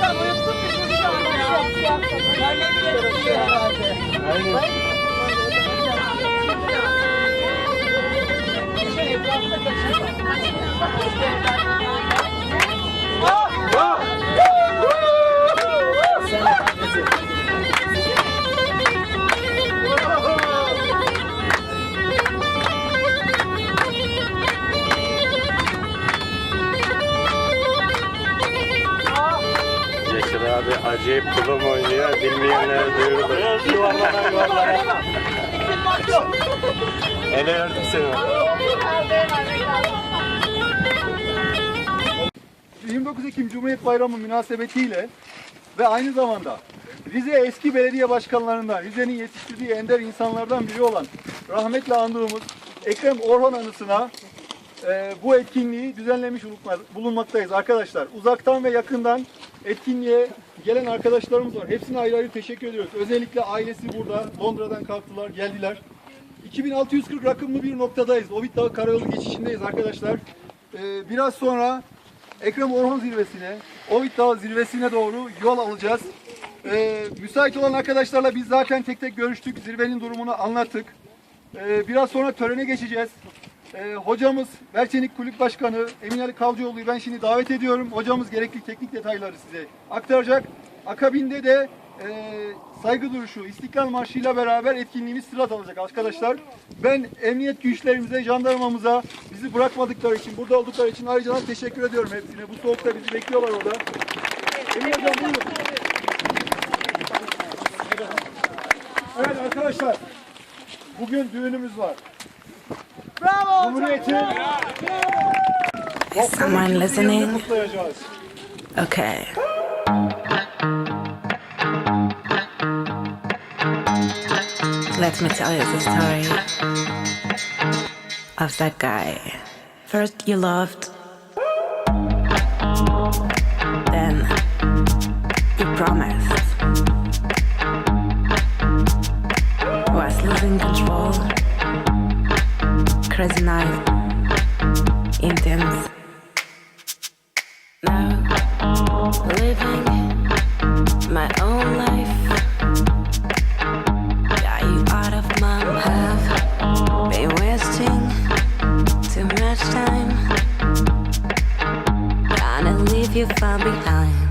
Başkan uyuttun bizi şu anda. Görmek gerekiyor herhalde. Aynen. Şey, etrafında kaçırma. Abi acayip kulum oynuyor. Bilmeyenlere duyurulur. Ele ördüm seni. 29 Ekim Cumhuriyet Bayramı münasebetiyle ve aynı zamanda Rize eski belediye başkanlarından, Rize'nin yetiştirdiği ender insanlardan biri olan rahmetle andığımız Ekrem Orhan anısına e, bu etkinliği düzenlemiş bulunma- bulunmaktayız arkadaşlar. Uzaktan ve yakından etkinliğe gelen arkadaşlarımız var. Hepsine ayrı ayrı teşekkür ediyoruz. Özellikle ailesi burada. Londra'dan kalktılar, geldiler. 2640 rakımlı bir noktadayız. Ovid Dağı Karayolu geçişindeyiz arkadaşlar. Ee, biraz sonra Ekrem Orhan zirvesine, Ovid Dağı zirvesine doğru yol alacağız. Ee, müsait olan arkadaşlarla biz zaten tek tek görüştük. Zirvenin durumunu anlattık. Ee, biraz sonra törene geçeceğiz. Ee, hocamız, Belçenik Kulüp Başkanı Emin Ali Kavcıoğlu'yu ben şimdi davet ediyorum. Hocamız gerekli teknik detayları size aktaracak. Akabinde de e, saygı duruşu, İstiklal Marşı ile beraber etkinliğimiz sırat alacak arkadaşlar. Ben emniyet güçlerimize, jandarmamıza bizi bırakmadıkları için, burada oldukları için ayrıca teşekkür ediyorum hepsine. Bu soğukta bizi bekliyorlar orada. Emin Hocam buyurun. Evet arkadaşlar, bugün düğünümüz var. Is someone listening? Okay. Let me tell you the story of that guy. First, you loved, then, you promised. Was losing control. Night. Intense. Now, living my own life. Got you out of my have been wasting too much time. Gonna leave you far behind.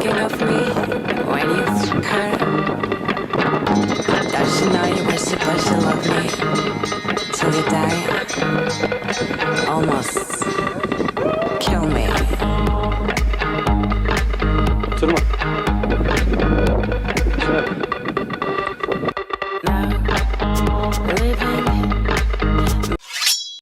Thinking of me when you her? Does she know you were supposed to love me till you die? Almost